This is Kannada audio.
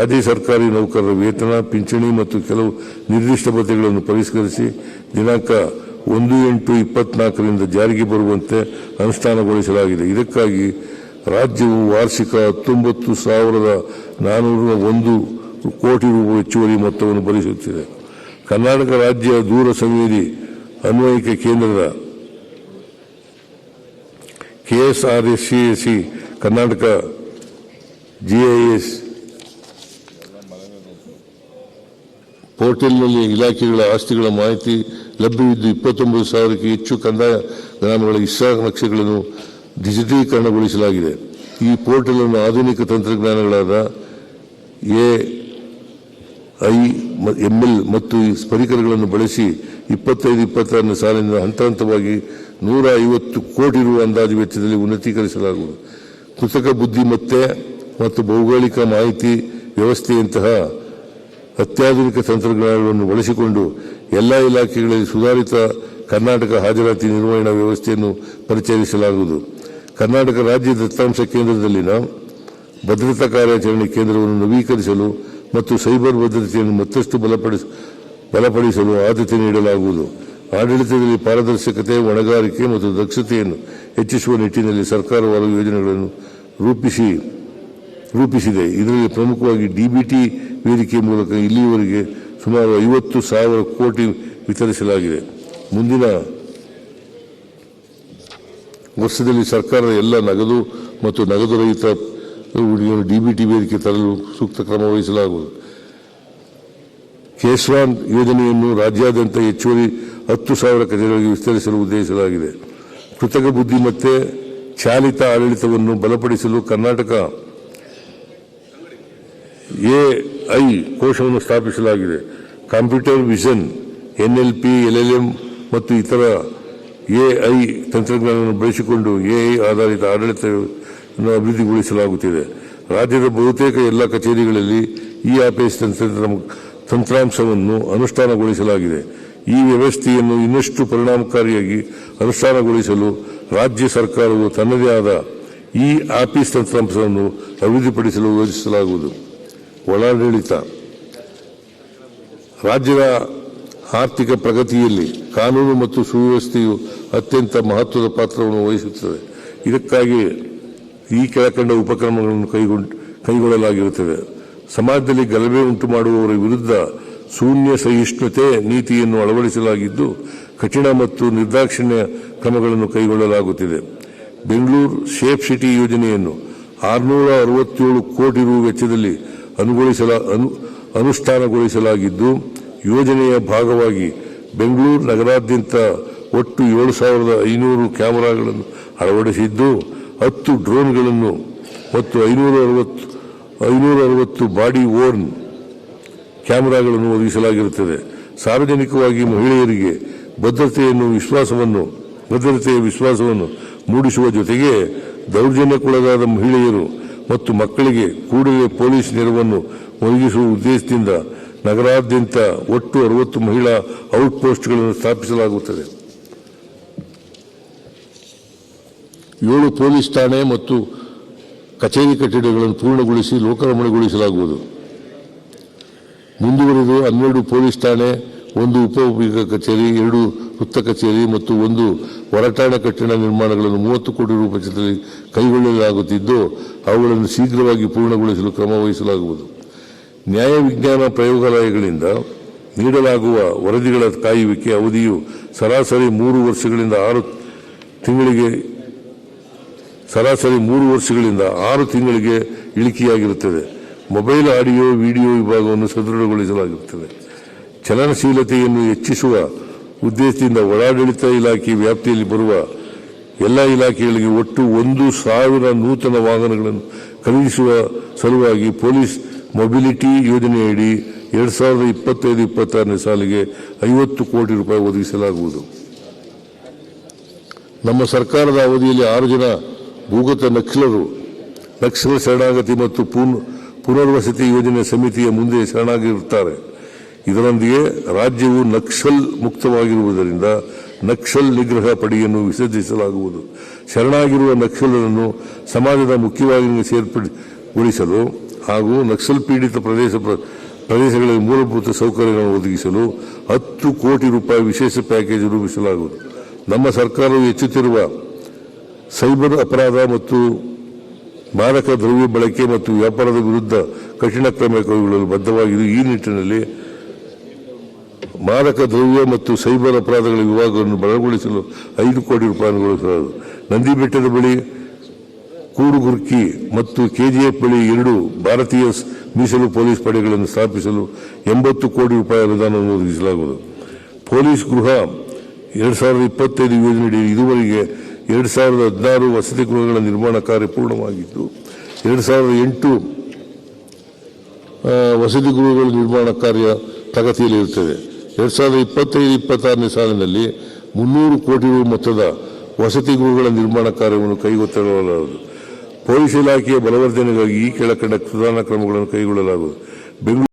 ರಾಜ್ಯ ಸರ್ಕಾರಿ ನೌಕರರ ವೇತನ, ಪಿಂಚಣಿ ಮತ್ತು ಕೆಲವು ನಿರ್ದಿಷ್ಟ ಭತ್ಯೆಗಳನ್ನು ಪರಿಷ್ಕರಿಸಿ ದಿನಾಂಕ ಒಂದು ಎಂಟು ಇಪ್ಪತ್ನಾಲ್ಕರಿಂದ ಜಾರಿಗೆ ಬರುವಂತೆ ಅನುಷ್ಠಾನಗೊಳಿಸಲಾಗಿದೆ. ಇದಕ್ಕಾಗಿ ರಾಜ್ಯವು ವಾರ್ಷಿಕ ಹತ್ತೊಂಬತ್ತು ಸಾವಿರದ ನಾನೂರ ಒಂದು ಕೋಟಿ ರೂಪಾಯಿ ಹೆಚ್ಚುವರಿ ಮೊತ್ತವನ್ನು ಭರಿಸುತ್ತಿದೆ. ಕರ್ನಾಟಕ ರಾಜ್ಯ ದೂರ ಸಂವೇದಿ ಅನ್ವಯಿಕ ಕೇಂದ್ರದ ಕೆಎಸ್ಆರ್ಎಸ್ಸಿಎಸ್ಸಿ ಕರ್ನಾಟಕ ಜಿಐಎಸ್ ಪೋರ್ಟಲ್ನಲ್ಲಿ ಇಲಾಖೆಗಳ ಆಸ್ತಿಗಳ ಮಾಹಿತಿ ಲಭ್ಯವಿದ್ದು ಇಪ್ಪತ್ತೊಂಬತ್ತು ಸಾವಿರಕ್ಕೆ ಹೆಚ್ಚು ಕಂದಾಯ ಗ್ರಾಮಗಳ ಇಸ್ಸಾ ನಕ್ಷೆಗಳನ್ನು ಡಿಜಿಟೀಕರಣಗೊಳಿಸಲಾಗಿದೆ ಈ ಪೋರ್ಟಲ್ ಅನ್ನು ಆಧುನಿಕ ತಂತ್ರಜ್ಞಾನಗಳಾದ ಎ, ಐ ಎಂಎಲ್ ಮತ್ತು ಈ ಪರಿಕರಗಳನ್ನು ಬಳಸಿ ಇಪ್ಪತ್ತೈದು, ಇಪ್ಪತ್ತಾರನೇ ಸಾಲಿನಿಂದ ಹಂತ ಹಂತವಾಗಿ ನೂರ ಐವತ್ತು ಕೋಟಿ ರು ಅಂದಾಜು ವೆಚ್ಚದಲ್ಲಿ ಉನ್ನತೀಕರಿಸಲಾಗುವುದು. ಕೃತಕ ಬುದ್ಧಿಮತ್ತೆ ಮತ್ತು ಭೌಗೋಳಿಕ ಮಾಹಿತಿ ವ್ಯವಸ್ಥೆಯಂತಹ ಅತ್ಯಾಧುನಿಕ ತಂತ್ರಜ್ಞಾನಗಳನ್ನು ಬಳಸಿಕೊಂಡು ಎಲ್ಲ ಇಲಾಖೆಗಳಲ್ಲಿ ಸುಧಾರಿತ ಕರ್ನಾಟಕ ಹಾಜರಾತಿ ನಿರ್ವಹಣಾ ವ್ಯವಸ್ಥೆಯನ್ನು ಪರಿಚಯಿಸಲಾಗುವುದು. ಕರ್ನಾಟಕ ರಾಜ್ಯ ದತ್ತಾಂಶ ಕೇಂದ್ರದಲ್ಲಿನ ಭದ್ರತಾ ಕಾರ್ಯಾಚರಣೆ ಕೇಂದ್ರವನ್ನು ನವೀಕರಿಸಲು ಮತ್ತು ಸೈಬರ್ ಭದ್ರತೆಯನ್ನು ಮತ್ತಷ್ಟು ಬಲಪಡಿಸ ಬಲಪಡಿಸಲು ಆದ್ಯತೆ ನೀಡಲಾಗುವುದು. ಆಡಳಿತದಲ್ಲಿ ಪಾರದರ್ಶಕತೆ ಹೊಣೆಗಾರಿಕೆ ಮತ್ತು ದಕ್ಷತೆಯನ್ನು ಹೆಚ್ಚಿಸುವ ನಿಟ್ಟಿನಲ್ಲಿ ಸರ್ಕಾರ ಹಲವು ಯೋಜನೆಗಳನ್ನು ರೂಪಿಸಿ, ರೂಪಿಸಿದೆ. ಇದರಲ್ಲಿ ಪ್ರಮುಖವಾಗಿ ಡಿಬಿಟಿ ವೇದಿಕೆ ಮೂಲಕ ಇಲ್ಲಿಯವರೆಗೆ ಸುಮಾರು ಐವತ್ತು ಸಾವಿರ ಕೋಟಿ ವಿತರಿಸಲಾಗಿದೆ. ಮುಂದಿನ ವರ್ಷದಲ್ಲಿ ಸರ್ಕಾರದ ಎಲ್ಲ ನಗದು ಮತ್ತು ನಗದು ರಹಿತ ಹೂಡಿಕೆಯನ್ನು ಡಿಬಿಟಿ ವೇದಿಕೆ ತರಲು ಸೂಕ್ತ ಕ್ರಮ ವಹಿಸಲಾಗುವುದು. ಕೇಶ್ವಾನ್ ಯೋಜನೆಯನ್ನು ರಾಜ್ಯಾದ್ಯಂತ ಹೆಚ್ಚುವರಿ ಹತ್ತು ಸಾವಿರ ಕಚೇರಿಗಳಿಗೆ ವಿಸ್ತರಿಸಲು ಉದ್ದೇಶಿಸಲಾಗಿದೆ. ಕೃತಕ ಬುದ್ಧಿಮತ್ತೆ, ಚಾಲಿತ ಆಡಳಿತವನ್ನು ಬಲಪಡಿಸಲು ಕರ್ನಾಟಕ ಎಐ ಕೋಶವನ್ನು ಸ್ಥಾಪಿಸಲಾಗಿದೆ. Computer vision, N L P, L L M ಮತ್ತು ಇತರ ಎಐ ತಂತ್ರಜ್ಞಾನವನ್ನು ಬಳಸಿಕೊಂಡು ಎಐ ಆಧಾರಿತ ಆಡಳಿತವನ್ನು ಅಭಿವೃದ್ಧಿಗೊಳಿಸಲಾಗುತ್ತಿದೆ. ರಾಜ್ಯದ ಬಹುತೇಕ ಎಲ್ಲ ಕಚೇರಿಗಳಲ್ಲಿ ಇ ಆಫೀಸ್ ತಂತ್ರ ತಂತ್ರಾಂಶವನ್ನು ಅನುಷ್ಠಾನಗೊಳಿಸಲಾಗಿದೆ. ಈ ವ್ಯವಸ್ಥೆಯನ್ನು ಇನ್ನಷ್ಟು ಪರಿಣಾಮಕಾರಿಯಾಗಿ ಅನುಷ್ಠಾನಗೊಳಿಸಲು ರಾಜ್ಯ ಸರ್ಕಾರವು ತನ್ನದೇ ಆದ ಈ ಆಫೀಸ್ ತಂತ್ರಾಂಶವನ್ನು ಅಭಿವೃದ್ಧಿಪಡಿಸಲು ಯೋಜಿಸಲಾಗುವುದು. ಒಳಾಡಳಿತ. ರಾಜ್ಯದ ಆರ್ಥಿಕ ಪ್ರಗತಿಯಲ್ಲಿ ಕಾನೂನು ಮತ್ತು ಸುವ್ಯವಸ್ಥೆಯು ಅತ್ಯಂತ ಮಹತ್ವದ ಪಾತ್ರವನ್ನು ವಹಿಸುತ್ತದೆ. ಇದಕ್ಕಾಗಿ ಈ ಕೆಳಕಂಡ ಉಪಕ್ರಮಗಳನ್ನು ಕೈಗೊಂಡು, ಕೈಗೊಳ್ಳಲಾಗಿರುತ್ತದೆ. ಸಮಾಜದಲ್ಲಿ ಗಲಭೆ ಉಂಟು ಮಾಡುವವರ ವಿರುದ್ಧ ಶೂನ್ಯ ಸಹಿಷ್ಣುತೆ ನೀತಿಯನ್ನು ಅಳವಡಿಸಲಾಗಿದ್ದು, ಕಠಿಣ ಮತ್ತು ನಿರ್ದಾಕ್ಷಿಣ್ಯ ಕ್ರಮಗಳನ್ನು ಕೈಗೊಳ್ಳಲಾಗುತ್ತಿದೆ. ಬೆಂಗಳೂರು ಸೇಫ್ ಸಿಟಿ ಯೋಜನೆಯನ್ನು ಆರುನೂರ ಅರವತ್ತೇಳು ಕೋಟಿ ರು ವೆಚ್ಚದಲ್ಲಿ ಅನುಗೊಳಿಸಲ ಅನು- ಅನುಷ್ಠಾನಗೊಳಿಸಲಾಗಿದ್ದು, ಯೋಜನೆಯ ಭಾಗವಾಗಿ ಬೆಂಗಳೂರು ನಗರಾದ್ಯಂತ ಒಟ್ಟು ಏಳು ಸಾವಿರದ ಐನೂರು ಕ್ಯಾಮರಾಗಳನ್ನು ಅಳವಡಿಸಿದ್ದು, ಹತ್ತು ಡ್ರೋನ್ಗಳನ್ನು ಮತ್ತು ಐನೂರ ಅರವತ್ತು ಐನೂರ ಅರವತ್ತು ಬಾಡಿ ಓರ್ನ್ ಕ್ಯಾಮರಾಗಳನ್ನು ಒದಗಿಸಲಾಗಿರುತ್ತದೆ. ಸಾರ್ವಜನಿಕವಾಗಿ ಮಹಿಳೆಯರಿಗೆ ಭದ್ರತೆಯನ್ನು ವಿಶ್ವಾಸವನ್ನು ಭದ್ರತೆಯ ವಿಶ್ವಾಸವನ್ನು ಮೂಡಿಸುವ ಜೊತೆಗೆ ದೌರ್ಜನ್ಯಕ್ಕೊಳಗಾದ ಮಹಿಳೆಯರು ಮತ್ತು ಮಕ್ಕಳಿಗೆ ಕೂಡಲೇ ಪೊಲೀಸ್ ನೆರವನ್ನು ಒದಗಿಸುವ ಉದ್ದೇಶದಿಂದ ನಗರಾದ್ಯಂತ ಒಟ್ಟು ಅರವತ್ತು ಮಹಿಳಾ ಔಟ್ಪೋಸ್ಟ್ಗಳನ್ನು ಸ್ಥಾಪಿಸಲಾಗುತ್ತದೆ. ಏಳು ಪೊಲೀಸ್ ಠಾಣೆ ಮತ್ತು ಕಚೇರಿ ಕಟ್ಟಡಗಳನ್ನು ಪೂರ್ಣಗೊಳಿಸಿ ಲೋಕಾರ್ಪಣೆಗೊಳಿಸಲಾಗುವುದು. ಮುಂದುವರೆದು ಹನ್ನೆರಡು ಪೊಲೀಸ್ ಠಾಣೆ, ಒಂದು ಉಪ ಕಚೇರಿ, ಎರಡು ವೃತ್ತ ಕಚೇರಿ ಮತ್ತು ಒಂದು ಹೊರಟಾಣ ಕಟ್ಟಡ ನಿರ್ಮಾಣಗಳನ್ನು ಮೂವತ್ತು ಕೋಟಿ ರೂಪಾಯಿ ಕೈಗೊಳ್ಳಲಾಗುತ್ತಿದ್ದು, ಅವುಗಳನ್ನು ಶೀಘ್ರವಾಗಿ ಪೂರ್ಣಗೊಳಿಸಲು ಕ್ರಮ ವಹಿಸಲಾಗುವುದು. ನ್ಯಾಯ ವಿಜ್ಞಾನ ಪ್ರಯೋಗಾಲಯಗಳಿಂದ ನೀಡಲಾಗುವ ವರದಿಗಳ ಕಾಯುವಿಕೆ ಅವಧಿಯು ಸರಾಸರಿ ಮೂರು ವರ್ಷಗಳಿಂದ ಆರು ತಿಂಗಳಿಗೆ, ಸರಾಸರಿ ಮೂರು ವರ್ಷಗಳಿಂದ ಆರು ತಿಂಗಳಿಗೆ ಇಳಿಕೆಯಾಗಿರುತ್ತದೆ. ಮೊಬೈಲ್, ಆಡಿಯೋ, ವಿಡಿಯೋ ವಿಭಾಗವನ್ನು ಸದೃಢಗೊಳಿಸಲಾಗಿರುತ್ತದೆ ಚಲನಶೀಲತೆಯನ್ನು ಹೆಚ್ಚಿಸುವ ಉದ್ದೇಶದಿಂದ ಒಳಾಡಳಿತ ಇಲಾಖೆ ವ್ಯಾಪ್ತಿಯಲ್ಲಿ ಬರುವ ಎಲ್ಲ ಇಲಾಖೆಗಳಿಗೆ ಒಟ್ಟು ಒಂದು ಸಾವಿರ ನೂತನ ವಾಹನಗಳನ್ನು ಖರೀದಿಸುವ ಸಲುವಾಗಿ ಪೊಲೀಸ್ ಮೊಬಿಲಿಟಿ ಯೋಜನೆಯಡಿ ಎರಡು ಸಾವಿರದ ಇಪ್ಪತ್ತೈದು, ಇಪ್ಪತ್ತಾರನೇ ಸಾಲಿಗೆ ಐವತ್ತು ಕೋಟಿ ರೂಪಾಯಿ ಒದಗಿಸಲಾಗುವುದು. ನಮ್ಮ ಸರ್ಕಾರದ ಅವಧಿಯಲ್ಲಿ ಆರು ಜನ ಭೂಗತ ನಕ್ಸಲರು, ನಕ್ಸಲ ಶರಣಾಗತಿ ಮತ್ತು ಪುನ್- ಪುನರ್ವಸತಿ ಯೋಜನೆ ಸಮಿತಿಯ ಮುಂದೆ ಶರಣಾಗಿರುತ್ತಾರೆ. ಇದರೊಂದಿಗೆ ರಾಜ್ಯವು ನಕ್ಸಲ್ ಮುಕ್ತವಾಗಿರುವುದರಿಂದ ನಕ್ಸಲ್ ನಿಗ್ರಹ ಪಡೆಯನ್ನು ವಿಸರ್ಜಿಸಲಾಗುವುದು. ಶರಣಾಗಿರುವ ನಕ್ಸಲರನ್ನು ಸಮಾಜದ ಮುಖ್ಯವಾಹಿನಿಗೆ ಸೇರ್ಪಡೆಗೊಳಿಸಲು ಹಾಗೂ ನಕ್ಸಲ್ ಪೀಡಿತ ಪ್ರದೇಶ ಪ್ರ- ಪ್ರದೇಶಗಳಲ್ಲಿ ಮೂಲಭೂತ ಸೌಕರ್ಯಗಳನ್ನು ಒದಗಿಸಲು ಹತ್ತು ಕೋಟಿ ರೂಪಾಯಿ ವಿಶೇಷ ಪ್ಯಾಕೇಜ್ ರೂಪಿಸಲಾಗುವುದು. ನಮ್ಮ ಸರ್ಕಾರವು ಹೆಚ್ಚುತ್ತಿರುವ ಸೈಬರ್ ಅಪರಾಧ ಮತ್ತು ಮಾರಕ ದ್ರವ್ಯ ಬಳಕೆ ಮತ್ತು ವ್ಯಾಪಾರದ ವಿರುದ್ಧ ಕಠಿಣ ಕ್ರಮ ಕೈಗೊಳ್ಳಲು ಬದ್ಧವಾಗಿದ್ದು, ಈ ನಿಟ್ಟಿನಲ್ಲಿ ಮಾರಕ ದ್ರವ್ಯ ಮತ್ತು ಸೈಬರ್ ಅಪರಾಧಗಳ ವಿಭಾಗವನ್ನು ಬಲಗೊಳಿಸಲು ಐದು ಕೋಟಿ ರೂಪಾಯಿ ಅನುಗೊಳಿಸಲಾಗುವುದು ನಂದಿ ಬೆಟ್ಟದ ಬಳಿ ಕೂಡುಗುರ್ಕಿ ಮತ್ತು ಕೆಜಿಎಫ್ ಬಳಿ ಎರಡು ಭಾರತೀಯ ಮೀಸಲು ಪೊಲೀಸ್ ಪಡೆಗಳನ್ನು ಸ್ಥಾಪಿಸಲು ಎಂಬತ್ತು ಕೋಟಿ ರೂಪಾಯಿ ಅನುದಾನವನ್ನು ಒದಗಿಸಲಾಗುವುದು. ಪೊಲೀಸ್ ಗೃಹ ಎರಡು ಸಾವಿರದ ಇಪ್ಪತ್ತೈದು ಯೋಜನೆಯಡಿ ಇದುವರೆಗೆ ಎರಡ್ ಸಾವಿರದ ಹದಿನಾರು ವಸತಿ ಗೃಹಗಳ ನಿರ್ಮಾಣ ಕಾರ್ಯ ಪೂರ್ಣವಾಗಿದ್ದು, ಎರಡು ಸಾವಿರದ ಎಂಟು ವಸತಿ ಗೃಹಗಳ ನಿರ್ಮಾಣ ಕಾರ್ಯ ಪ್ರಗತಿಯಲ್ಲಿರುತ್ತದೆ. ಎರಡ್ ಸಾವಿರದ ಇಪ್ಪತ್ತೈದು, ಇಪ್ಪತ್ತಾರನೇ ಸಾಲಿನಲ್ಲಿ ಮುನ್ನೂರು ಕೋಟಿ ರು ಮೊತ್ತದ ವಸತಿ ಗೃಹಗಳ ನಿರ್ಮಾಣ ಕಾರ್ಯವನ್ನು ಕೈಗೊತ್ತಲಾಗುವುದು. ಪೊಲೀಸ್ ಇಲಾಖೆಯ ಬಲವರ್ಧನೆಗಾಗಿ ಈ ಕೆಳಕಂಡ ಸುಧಾರಣಾ ಕ್ರಮಗಳನ್ನು ಕೈಗೊಳ್ಳಲಾಗುವುದು. ಬೆಂಗಳೂರು